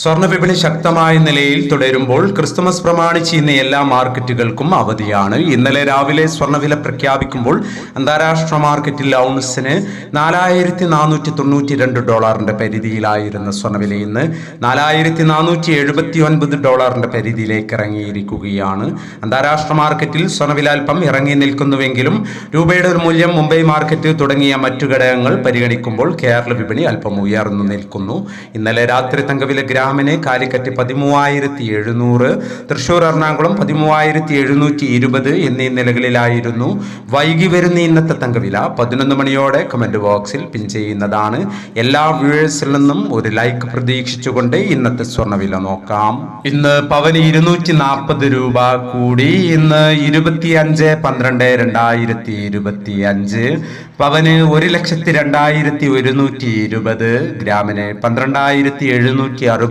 സ്വർണ വിപണി ശക്തമായ നിലയിൽ തുടരുമ്പോൾ ക്രിസ്തുമസ് പ്രമാണിച്ച് ഇന്ന് എല്ലാ മാർക്കറ്റുകൾക്കും അവധിയാണ്. ഇന്നലെ രാവിലെ സ്വർണവില പ്രഖ്യാപിക്കുമ്പോൾ അന്താരാഷ്ട്ര മാർക്കറ്റിൽ ഔൺസിന് നാലായിരത്തി നാനൂറ്റി തൊണ്ണൂറ്റി രണ്ട് ഡോളറിന്റെ പരിധിയിലായിരുന്ന സ്വർണവില ഇന്ന് നാലായിരത്തി നാനൂറ്റി എഴുപത്തി ഒൻപത് ഡോളറിന്റെ പരിധിയിലേക്ക് ഇറങ്ങിയിരിക്കുകയാണ്. അന്താരാഷ്ട്ര മാർക്കറ്റിൽ സ്വർണവില അല്പം ഇറങ്ങി നിൽക്കുന്നുവെങ്കിലും രൂപയുടെ മൂല്യം മുംബൈ മാർക്കറ്റ് തുടങ്ങിയ മറ്റു ഘടകങ്ങൾ പരിഗണിക്കുമ്പോൾ കേരള വിപണി അല്പം ഉയർന്നു നിൽക്കുന്നു. ഇന്നലെ രാത്രി തങ്കവില ഗ്രാമിന് കാലിക്കറ്റ് പതിമൂവായിരത്തി എഴുന്നൂറ് തൃശൂർ എറണാകുളം പതിമൂവായിരത്തി എഴുന്നൂറ്റി ഇരുപത് എന്നീ നിലകളിലായിരുന്നു വൈകി വരുന്ന ഇന്നത്തെ തങ്കവില. പതിനൊന്ന് മണിയോടെ കമന്റ് ബോക്സിൽ പിൻ ചെയ്യുന്നതാണ്. എല്ലാ വ്യൂവേഴ്സിൽ നിന്നും ഒരു ലൈക്ക് പ്രതീക്ഷിച്ചുകൊണ്ട് ഇന്നത്തെ സ്വർണവില നോക്കാം. ഇന്ന് പവന് ഇരുന്നൂറ്റി നാൽപ്പത് രൂപ കൂടി. ഇന്ന് ഇരുപത്തി അഞ്ച് പന്ത്രണ്ട് രണ്ടായിരത്തി ഇരുപത്തി അഞ്ച് പവന് ഒരു ലക്ഷത്തി രണ്ടായിരത്തി ഒരുന്നൂറ്റി ഇരുപത് ഗ്രാമിന് പന്ത്രണ്ടായിരത്തി എഴുന്നൂറ്റി അറുപത്തി